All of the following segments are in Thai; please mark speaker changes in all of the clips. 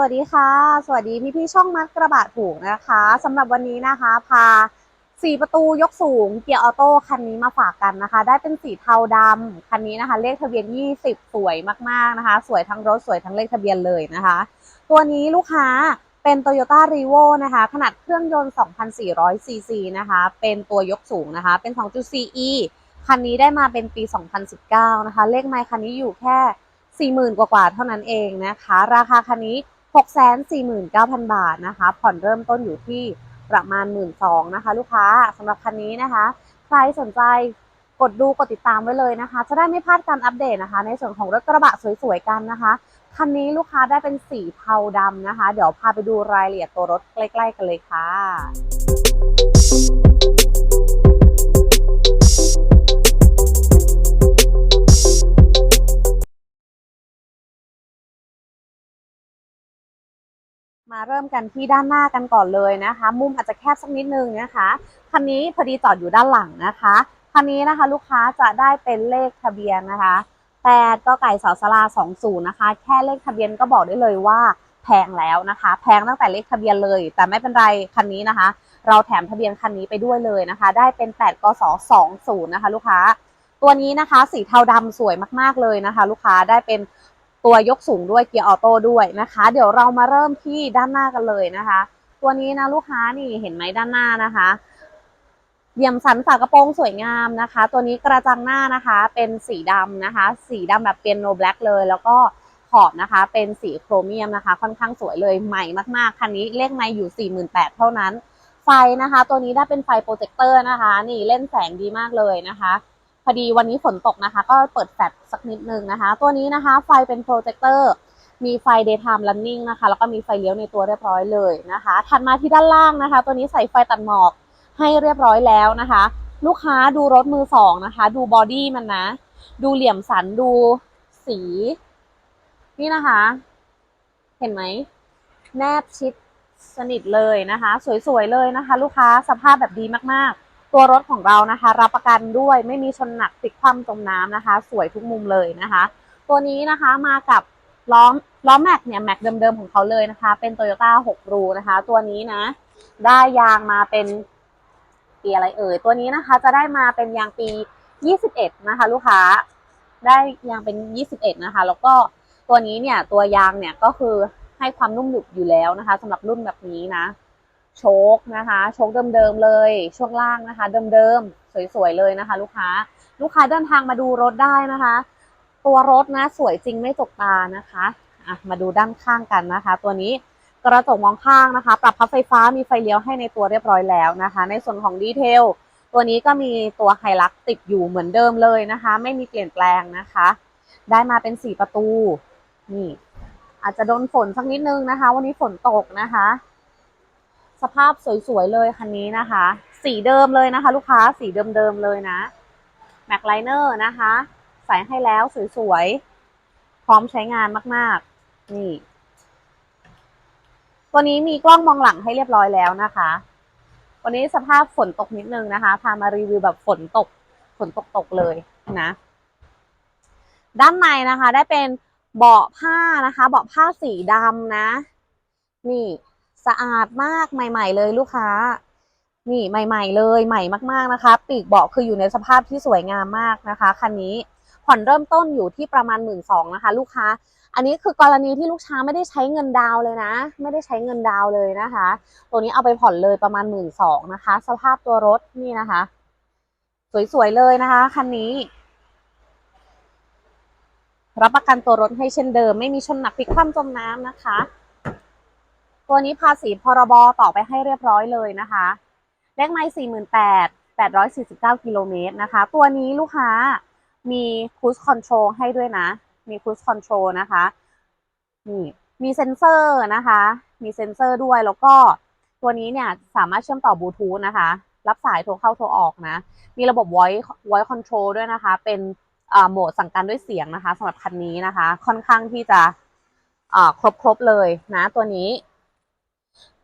Speaker 1: วัสดีค่ะ สวัสดีพี่พี่ช่องมัดกระบะถูกนะคะสำหรับวันนี้นะคะ พาสี่ประตูยกสูงเกียร์ออโต้คันนี้มาฝากกันนะคะ ได้เป็นสีเทาดำคันนี้นะคะ เลขทะเบียน 20 สวยมากๆนะคะ สวยทั้งรถสวยทั้งเลขทะเบียนเลยนะคะ ตัวนี้ลูกค้าเป็น Toyota r e v o นะคะ ขนาดเครื่องยนต์ 2,400ซีซีนะคะ เป็นตัวยกสูงนะคะ เป็น 2.4e คันนี้ได้มาเป็นปี 2019 นะคะ เลขไมล์คันนี้อยู่แค่ 40,000 กว่าๆเท่านั้นเองนะคะ ราคาคันนี้ 649,000 บาทนะคะ ผ่อนเริ่มต้นอยู่ที่ประมาณ 1 2ื่นนะคะ ลูกค้าสำหรับคันนี้นะคะ ใครสนใจกดดูกดติดตามไว้เลยนะคะ จะได้ไม่พลาดการอัปเดตนะคะ ในส่วนของรถกระบะสวยๆกันนะคะคันนี้ลูกค้าได้เป็นสีเทาดำนะคะ เดี๋ยวพาไปดูรายละเอียดตัวรถใกล้ ๆ กันเลยค่ะ เริ่มกันที่ด้านหน้ากันก่อนเลยนะคะ มุมอาจจะแคบสักนิดนึงนะคะคันนี้พอดีจอดอยู่ด้านหลังนะคะคันนี้นะคะลูกค้าจะได้เป็นเลขทะเบียนนะคะแปดก็ไก่สอสลาสองศูนย์นะคะ แค่เลขทะเบียนก็บอกได้เลยว่าแพงแล้วนะคะ แพงตั้งแต่เลขทะเบียนเลย แต่ไม่เป็นไรคันนี้นะคะ เราแถมทะเบียนคันนี้ไปด้วยเลยนะคะ ได้เป็น8กส20นะคะ ลูกค้า ตัวนี้นะคะ สีเทาดำสวยมากๆเลยนะคะ ลูกค้าได้เป็น ตัวยกสูงด้วยเกียร์ออโต้ด้วยนะคะ เดี๋ยวเรามาเริ่มที่ด้านหน้ากันเลยนะคะ ตัวนี้นะลูกค้านี่เห็นไหมด้านหน้านะคะเหลี่ยมสันฝากระโปรงสวยงามนะคะ ตัวนี้กระจังหน้านะคะ เป็นสีดำนะคะ สีดำแบบเปียโนแบล็กเลย แล้วก็ขอบนะคะ เป็นสีโครเมียมนะคะ ค่อนข้างสวยเลยใหม่มากๆคันนี้เลขไม่อยู่ 48,000เท่านั้น ไฟนะคะ ตัวนี้ได้เป็นไฟโปรเจคเตอร์นะคะ นี่เล่นแสงดีมากเลยนะคะ อดีวันนี้ฝนตกนะคะ ก็เปิดแฟลชสักนิดนึงนะคะ ตัวนี้นะคะ ไฟเป็นโปรเจคเตอร์มีไฟ daytime running นะคะ แล้วก็มีไฟเลี้ยวในตัวเรียบร้อยเลยนะคะ ถัดมาที่ด้านล่างนะคะ ตัวนี้ใส่ไฟตัดหมอกให้เรียบร้อยแล้วนะคะ ลูกค้าดูรถมือสองนะคะ ดูบอดี้มันนะ ดูเหลี่ยมสันดูสี นี่นะคะ เห็นไหม แนบชิดสนิทเลยนะคะ สวยๆเลยนะคะ ลูกค้าสภาพแบบดีมากๆ ตัวรถของเรานะคะ รับประกันด้วยไม่มีชนหนักติดคว่ำจมน้ำนะคะ สวยทุกมุมเลยนะคะ ตัวนี้นะคะมากับล้อมล้อแม็กเนี่ยแม็กเดิมๆของเขาเลยนะคะ เป็น Toyota 6รูนะคะ ตัวนี้นะ ได้ยางมาเป็นปีอะไรเอ่ยตัวนี้นะคะ จะได้มาเป็นยางปี 21 นะคะ ลูกค้าได้ยางเป็น 21 นะคะ แล้วก็ตัวนี้เนี่ยตัวยางเนี่ยก็คือให้ความนุ่มหนึบอยู่แล้วนะคะสำหรับรุ่นแบบนี้นะ โชคนะคะ โชคเดิมๆเลย ช่วงล่างนะคะ เดิมๆสวยๆเลยนะคะ ลูกค้า ลูกค้าเดินทางมาดูรถได้นะคะ ตัวรถนะสวยจริงไม่จกตานะคะอะมาดูด้านข้างกันนะคะ ตัวนี้กระจกมองข้างนะคะ ปรับพับไฟฟ้ามีไฟเลี้ยวให้ในตัวเรียบร้อยแล้วนะคะ ในส่วนของดีเทลตัวนี้ก็มีตัวไฮลักติดอยู่เหมือนเดิมเลยนะคะ ไม่มีเปลี่ยนแปลงนะคะ ได้มาเป็นสี่ประตูนี่อาจจะโดนฝนสักนิดนึงนะคะ วันนี้ฝนตกนะคะ สภาพสวยๆเลยคันนี้นะคะ สีเดิมเลยนะคะ ลูกค้าสีเดิมๆเลยนะแม็กไลเนอร์นะคะ ใส่ให้แล้วสวยๆ พร้อมใช้งานมากๆ นี่ ตัวนี้มีกล้องมองหลังให้เรียบร้อยแล้วนะคะ วันนี้สภาพฝนตกนิดนึงนะคะ พามารีวิวแบบฝนตก ฝนตกตกๆเลยนะ ด้านในนะคะ ได้เป็นเบาะผ้านะคะ เบาะผ้าสีดำนะ นี่ สะอาดมากใหม่ ๆ เลยลูกค้า นี่ใหม่ ๆ เลยใหม่มากๆนะคะ ปีกเบาะคืออยู่ในสภาพที่สวยงามมากนะคะคันนี้ผ่อนเริ่มต้นอยู่ที่ประมาณหมื่นสองนะคะ ลูกค้า อันนี้คือกรณีที่ลูกค้าไม่ได้ใช้เงินดาวเลยนะ ไม่ได้ใช้เงินดาวเลยนะคะ ตัวนี้เอาไปผ่อนเลยประมาณหมื่นสองนะคะ สภาพตัวรถนี่นะคะ สวยๆเลยนะคะคันนี้รับประกันตัวรถให้เช่นเดิม ไม่มีชนหนักพลิกคว่ำจมน้ำนะคะ ตัวนี้ภาษีพรบต่อไปให้เรียบร้อยเลยนะคะเลขไมล์สี่หมื่นแปดแปดร้อยสี่สิบเก้ากิโลเมตรนะคะ ตัวนี้ลูกค้ามีค u ู e คอนโทรลให้ด้วยนะ มีค u ู e คอนโทรลนะคะนี่มีเซ็นเซอร์นะคะ มีเซ็นเซอร์ด้วยแล้วก็ตัวนี้เนี่ยสามารถเชื่อมต่อบลูทูธนะคะ รับสายโทรเข้าโทรออกนะ มีระบบ voice voice control ด้วยนะคะ เป็นโหมดสั่งการด้วยเสียงนะคะสำหรับคันนี้นะคะ ค่อนข้างที่จะครบครบเลยนะตัวนี้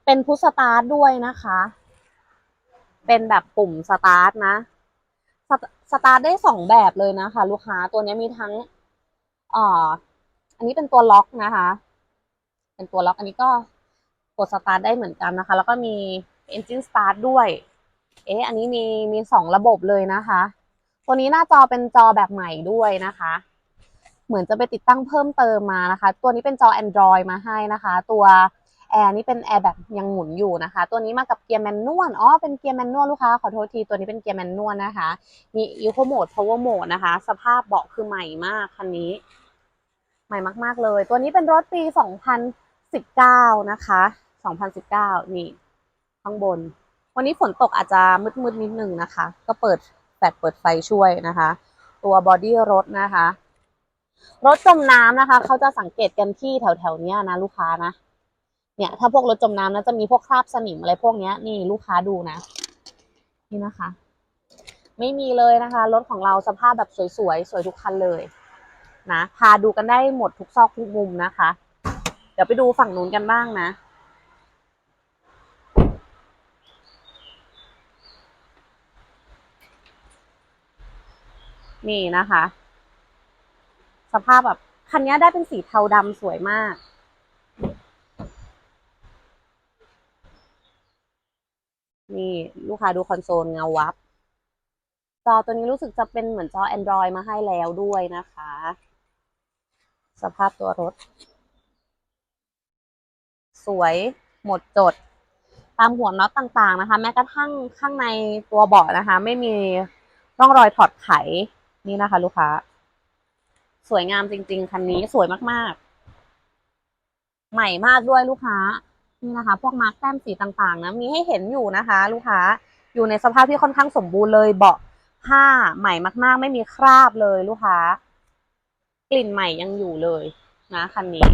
Speaker 1: เป็นพุชสตาร์ทด้วยนะคะ เป็นแบบปุ่มสตาร์ทนะสตสตาร์ทได้สองแบบเลยนะคะ ลูกค้าตัวนี้มีทั้งอ่ออันนี้เป็นตัวล็อกนะคะ เป็นตัวล็อกอันนี้ก็กดสตาร์ทได้เหมือนกันนะคะ แล้วก็มี engine start ด้วย เอ๊ะอันนี้มีมีสองระบบเลยนะคะ ตัวนี้หน้าจอเป็นจอแบบใหม่ด้วยนะคะ เหมือนจะไปติดตั้งเพิ่มเติมมานะคะ ตัวนี้เป็นจอ Android มาให้นะคะ ตัว ร์นี่เป็นแอร์แบบยังหมุนอยู่นะคะ ตัวนี้มากับเกียร์แมนนวลอ๋อเป็นเกียร์แมนนวลลูกค้าขอโทษทีตัวนี้เป็นเกียร์แมนนวลนะคะ มี Eco Mode Power Mode นะคะ สภาพเบาะคือใหม่มากคันนี้ ใหม่มากๆเลย ตัวนี้เป็นรถปี 2019 นะคะ 2019 นี่ ข้างบน วันนี้ฝนตกอาจจะมืดๆนิดนึงนะคะ ก็เปิดแฟลชเปิดไฟช่วยนะคะ ตัวบอดี้รถนะคะ รถจมน้ำนะคะ เขาจะสังเกตกันที่แถวๆนี้นะลูกค้านะ เนี่ย ถ้าพวกรถจมน้ำนะจะมีพวกคราบสนิมอะไรพวกเนี้ย นี่ลูกค้าดูนะ นี่นะคะ ไม่มีเลยนะคะรถของเราสภาพแบบสวยๆสวยทุกคันเลยนะพาดูกันได้หมดทุกซอกทุกมุมนะคะ เดี๋ยวไปดูฝั่งนู้นกันบ้างนะนี่นะคะ สภาพแบบคันนี้ได้เป็นสีเทาดำสวยมาก นี่ลูกค้าดูคอนโซลเงาวับ จอตัวนี้รู้สึกจะเป็นเหมือนจอ Android มาให้แล้วด้วยนะคะ สภาพตัวรถ สวยหมดจด ตามหัวน็อตต่างๆนะคะ แม้กระทั่งข้างในตัวเบาะนะคะ ไม่มีร่องรอยถอดไขนี่นะคะ ลูกค้า สวยงามจริง ๆ คันนี้สวยมากๆ ใหม่มากด้วยลูกค้า นี่นะคะ พวกมาร์กแต้มสีต่างๆนะมีให้เห็นอยู่นะคะ ลูกค้าอยู่ในสภาพที่ค่อนข้างสมบูรณ์เลยเบาะผ้าใหม่มาก ๆ ไม่มีคราบเลยลูกค้า กลิ่นใหม่ยังอยู่เลยนะคันนี้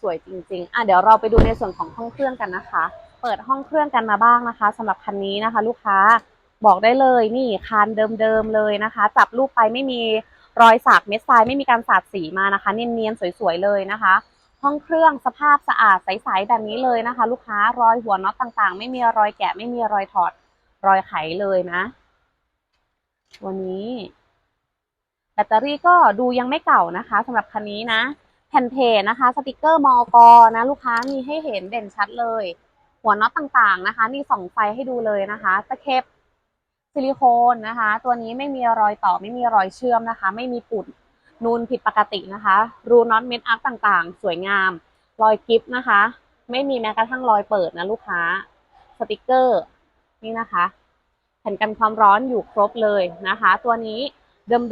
Speaker 1: สวยจริง ๆ อะเดี๋ยวเราไปดูในส่วนของห้องเครื่องกันนะคะ เปิดห้องเครื่องกันมาบ้างนะคะสำหรับคันนี้นะคะ ลูกค้าบอกได้เลยนี่คานเดิมๆเลยนะคะ จับรูปไปไม่มีรอยสากเม็ดทรายไม่มีการสาดสีมานะคะ เนียนๆสวยๆเลยนะคะ ห้องเครื่องสภาพสะอาดใสๆแบบนี้เลยนะคะ ลูกค้ารอยหัวน็อตต่างๆ ไม่มีรอยแกะไม่มีรอยถอดรอยไขเลยนะวันนี้ แบตเตอรี่ก็ดูยังไม่เก่านะคะสำหรับคันนี้นะแผ่นเพจนะคะ สติกเกอร์มอกนะ ลูกค้ามีให้เห็นเด่นชัดเลย หัวน็อตต่างๆนะคะ นี่ส่องไฟให้ดูเลยนะคะตะเข็บซิลิโคนนะคะ ตัวนี้ไม่มีรอยต่อไม่มีรอยเชื่อมนะคะ ไม่มีปุด นูนผิดปกตินะคะ รูน็อตเม็ดอาร์คต่างๆ สวยงาม รอยกิฟต์นะคะ ไม่มีแม้กระทั่งรอยเปิดนะลูกค้า สติกเกอร์นี่นะคะ แผ่นกันความร้อนอยู่ครบเลยนะคะ ตัวนี้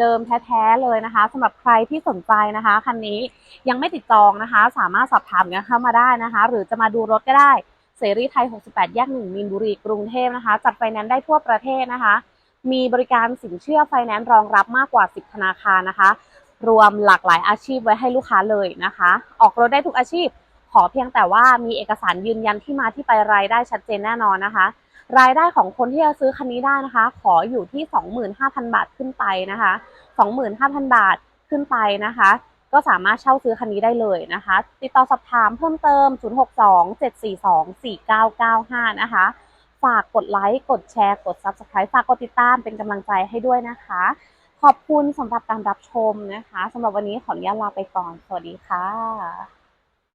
Speaker 1: เดิมๆแท้ๆเลยนะคะสำหรับใครที่สนใจนะคะคันนี้ยังไม่ติดจองนะคะ สามารถสอบถามกันเข้ามาได้นะคะ หรือจะมาดูรถก็ได้เสรีไทย 68 แยก 1มินบุรี กรุงเทพนะคะ จัดไฟแนนซ์ได้ทั่วประเทศนะคะ มีบริการสินเชื่อไฟแนนซ์รองรับมากกว่า 10 ธนาคารนะคะ รวมหลากหลายอาชีพไว้ให้ลูกค้าเลยนะคะ ออกรถได้ทุกอาชีพ ขอเพียงแต่ว่ามีเอกสารยืนยันที่มาที่ไปรายได้ชัดเจนแน่นอนนะคะ รายได้ของคนที่จะซื้อคันนี้ได้นะคะ ขออยู่ที่ 25,000 บาทขึ้นไปนะคะ 25,000 บาทขึ้นไปนะคะ ก็สามารถเช่าซื้อคันนี้ได้เลยนะคะ ติดต่อสอบถามเพิ่มเติม 062-742-4995 นะคะฝากกดไลค์ กดแชร์ กด Subscribe ฝากกดติดตามเป็นกำลังใจให้ด้วยนะคะ ขอบคุณสำหรับการรับชมนะคะสำหรับวันนี้ขออนุญาตลาไปก่อน สวัสดีค่ะ